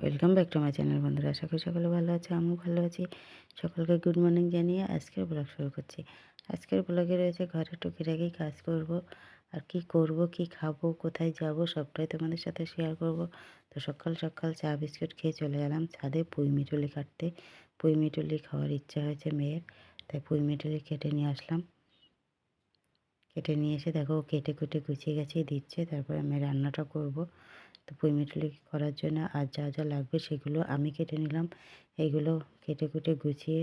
Welcome back to my channel বন্ধুরা। আশা করি সকলে ভালো আছে, আমিও ভালো আছি। সকলকে গুড মর্নিং জানিয়ে আজকের ব্লগ শুরু করছি। আজকের ব্লগে রয়েছে, ঘরে টুকিটাকি কাজ করব। আর কি করব, কি খাব, কোথায় যাব, সবটাই তোমাদের সাথে শেয়ার করব। তো সকাল সকাল চা বিস্কুট খেয়ে চলে গেলাম ছাদে পুঁই মিটুলি কাটতে। পুঁই মিটুলি খাওয়ার ইচ্ছা হয়েছে মেয়ের, তাই পুঁই মিটুলি কেটে নিয়ে আসলাম। কেটে নিয়ে এসে দেখো কেটে কুটে গুছিয়ে গেছিয়ে দিচ্ছে, তারপরে আমি রান্নাটা করব। তো পুঁই মিটুলি করার জন্য আর যা যা লাগবে সেগুলো আমি কেটে নিলাম। এইগুলো কেটে কুটে গুছিয়ে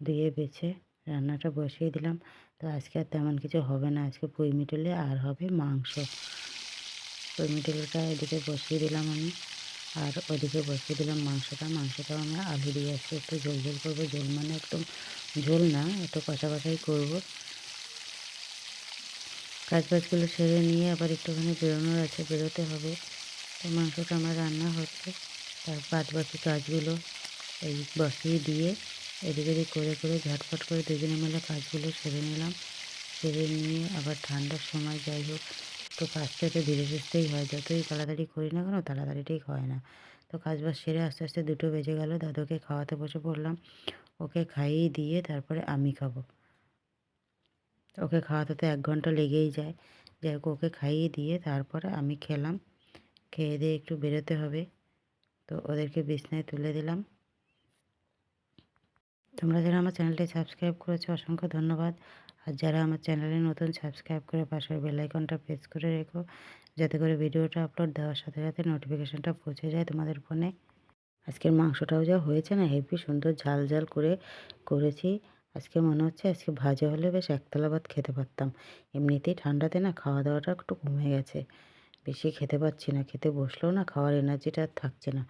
ধুয়ে বেছে রান্নাটা বসিয়ে দিলাম। তো আজকে আর তেমন কিছু হবে না। আজকে পুঁই মিটুলি আর হবে মাংস। পুঁই মিটুলিটা এদিকে বসিয়ে দিলাম আমি। আর ওদিকে বসিয়ে দিলাম মাংসটা। মাংসটাও আমরা আলু দিয়ে আসছি একটু ঝোল ঝোল করব। ঝোল মানে একদম ঝোল না, একটু কষা কষাই করব। কাজ বাজগুলো সেরে নিয়ে আবার একটুখানি বেরোনোর আছে, বেরোতে হবে। তো মাংসটা আমার রান্না হচ্ছে। তার বাদ বাকি কাজগুলো এই বসিয়ে দিয়ে এদিক ওদিক করে করে ঝটফট করে দুজনে মিলে কাজগুলো সেরে নিলাম। সেরে নিয়ে আবার ঠান্ডার সময় যাই হোক, তো কাজটা তো ধীরে সুস্থেই হয়। যতই তাড়াতাড়ি করি না কেন, তাড়াতাড়ি ঠিক হয় না। তো কাজ বাজ সেরে আস্তে আস্তে দুটো বেজে গেল, দাদুকে খাওয়াতে বসে পড়লাম। ওকে খাইয়ে দিয়ে তারপরে আমি খাব। ওকে খাওয়াতে তো এক ঘণ্টা লেগেই যায়। যাই ওকে খাইয়ে দিয়ে তারপরে আমি খেলাম। খেয়ে দিয়ে একটু বেরোতে হবে। তো ওদেরকে বিছনায় তুলে দিলাম। তোমরা যারা আমার চ্যানেলটি সাবস্ক্রাইব করেছ, অসংখ্য ধন্যবাদ। আর যারা আমার চ্যানেলে নতুন, সাবস্ক্রাইব করে পাশের বেলাইকনটা প্রেস করে রেখো। যাতে করে ভিডিওটা আপলোড দেওয়ার সাথে সাথে নোটিফিকেশানটা পৌঁছে যায় তোমাদের ফোনে। আজকের মাংসটাও যা হয়েছে না, হেভি সুন্দর ঝাল ঝাল করে করেছি। আজকে মনে হচ্ছে আজকে ভাজা হলে বেশ একতলা ভাত খেতে পারতাম। এমনিতেই ঠান্ডাতে না খাওয়া দাওয়াটা একটু কমে গেছে। বেশি খেতে পাচ্ছি না, খেতে বসলেও না খাওয়ার এনার্জিটা থাকছে না।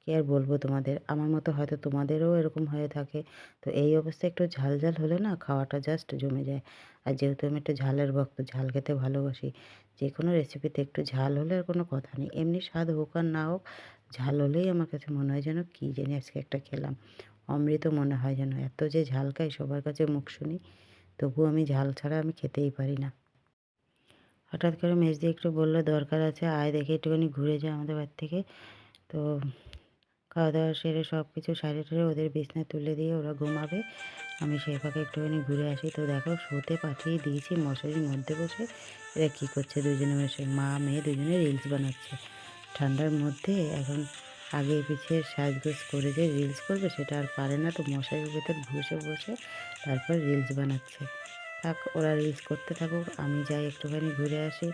কী আর বলব তোমাদের? আমার মতো হয়তো তোমাদেরও এরকম হয়ে থাকে। তো এই অবস্থায় একটু ঝাল ঝাল হলে না খাওয়াটা জাস্ট জমে যায়। আর যেহেতু আমি একটু ঝালের ভক্ত, ঝাল খেতে ভালোবাসি যে কোনো রেসিপিতে একটু ঝাল হলে আর কোনো কথা নেই। এমনি স্বাদ হোক আর না হোক, ঝাল হলেই আমার কাছে মনে হয় যেন কী জানি আজকে একটা খেলাম। অমৃত মনে হয় যেন, এত যে ঝাল খাই, সবার কাছে মুখ শুনি, তবুও আমি ঝাল ছাড়া আমি খেতেই পারি না। হঠাৎ করে মেজদি একটু বলল, দরকার আছে, আয় দেখে একটুখানি ঘুরে যায় আমাদের বাড়ি থেকে। তো খাওয়া দাওয়া সেরে সব কিছু সারে টেরে ওদের বিছনায় তুলে দিয়ে ওরা ঘুমাবে। আমি সেই ফাঁকে একটুখানি ঘুরে আসি। তো দেখো, শুতে পাঠিয়ে দিয়েছি মশারির মধ্যে বসে। এরা কী করছে দুজনে বসে? মা, মেয়ে দুজনে রিলস বানাচ্ছে। ঠান্ডার মধ্যে এখন আগে পিছিয়ে সাজগোজ করে যে রিলস করবে, সেটা আর পারে না। তো মশারির ভেতর বসে বসে তারপর রিলস বানাচ্ছে। থাক, ওরা রিলস করতে থাকুক, আমি যাই একটুখানি ঘুরে আসি,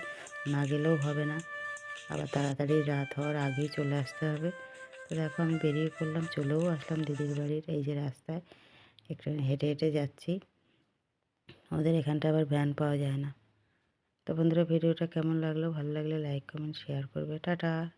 না গেলেও হবে না। আবার তাড়াতাড়ি রাত হওয়ার আগেই চলে আসতে হবে। তো দেখো, আমি বেরিয়ে পড়লাম, চলেও আসলাম দিদির বাড়ির, এই যে রাস্তায়। একটু হেঁটে হেঁটে যাচ্ছি। ওদের এখানটা আবার ভ্যান পাওয়া যায় না। তো বন্ধুরা, ভিডিওটা কেমন লাগল? ভালো লাগলে লাইক কমেন্ট শেয়ার করবে। টাটা!